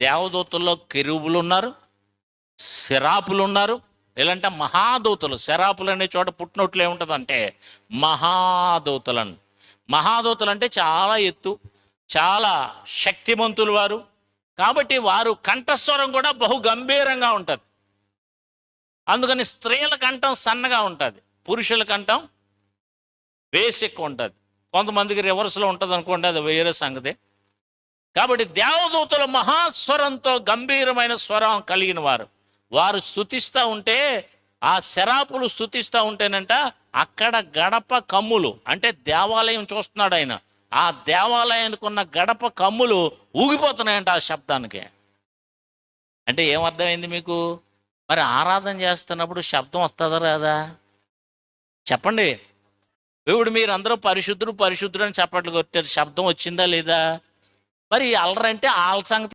దేవదూతల్లో కెరువులు ఉన్నారు శరాపులు ఉన్నారు ఇలాంటి మహాదూతలు శరాపులు అనే చోట పుట్టినట్లు ఏముంటుందంటే మహాదూతలను. మహాదూతలు అంటే చాలా ఎత్తు చాలా శక్తిమంతులు వారు. కాబట్టి వారు కంఠస్వరం కూడా బహు గంభీరంగా ఉంటుంది. అందుకని స్త్రీల కంఠం సన్నగా ఉంటుంది పురుషుల కంఠం బేసిక్ ఉంటుంది. కొంతమందికి రివర్స్లో ఉంటుంది అనుకోండి అది వేరే సంగతి. కాబట్టి దేవదూతల మహాస్వరంతో గంభీరమైన స్వరం కలిగిన వారు. వారు స్థుతిస్తూ ఉంటే ఆ శరాపులు స్థుతిస్తూ ఉంటేనంట అక్కడ గడప కమ్ములు. అంటే దేవాలయం చూస్తున్నాడు ఆయన. ఆ దేవాలయానికి ఉన్న గడప కమ్ములు ఊగిపోతున్నాయంట ఆ శబ్దానికి. అంటే ఏమర్థమైంది మీకు? మరి ఆరాధన చేస్తున్నప్పుడు శబ్దం వస్తుందా రాదా? చెప్పండి. ఇప్పుడు మీరు అందరూ పరిశుద్ధుడు పరిశుద్ధుడు అని చప్పట్లు కొట్టారు. శబ్దం వచ్చిందా లేదా? మరి అల్లరంటే వాళ్ళ సంగతి